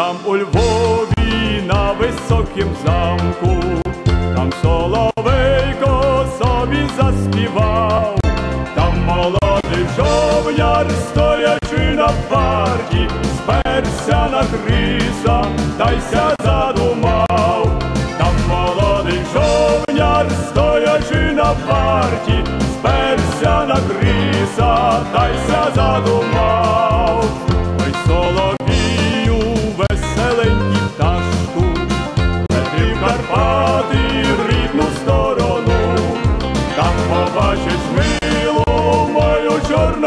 там у Львові на високім замку, там соловейко собі заспівав, там молодий жовняр, стоячи на варті, сперся на криса, та й ся задумав, там молодий жовняр, стоячи на варті, сперся на криса, та й ся задумав.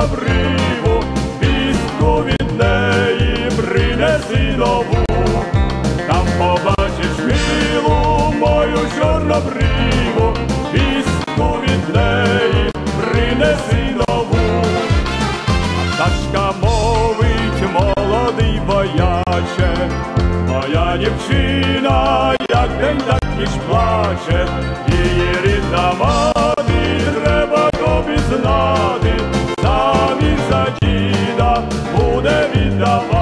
Чорнобриву, вістку від неї принеси нову, там побачиш милу мою чорнобриву, вістку від неї принеси нову. Пташка мовить молодий вояче, моя дівчина, як день, так ніж плаче, її рідна мати, love.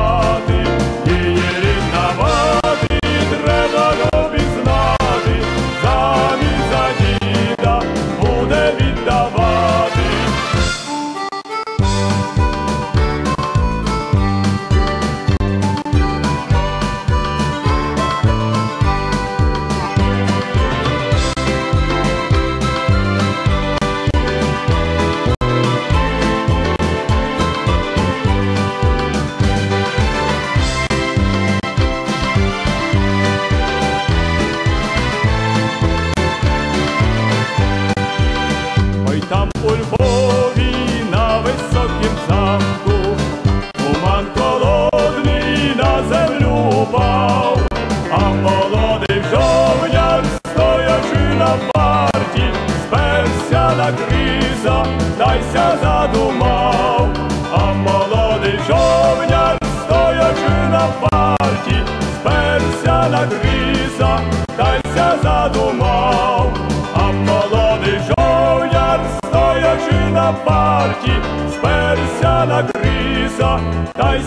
Львові на високім замку, туман холодний на землю упав, а молодий жовняр, стоячи на варті, сперся на криза, та ся задумав, а молодий жовняр, стоячи на варті, сперся на криза, та й задумав, парті, сперся на кріса, та й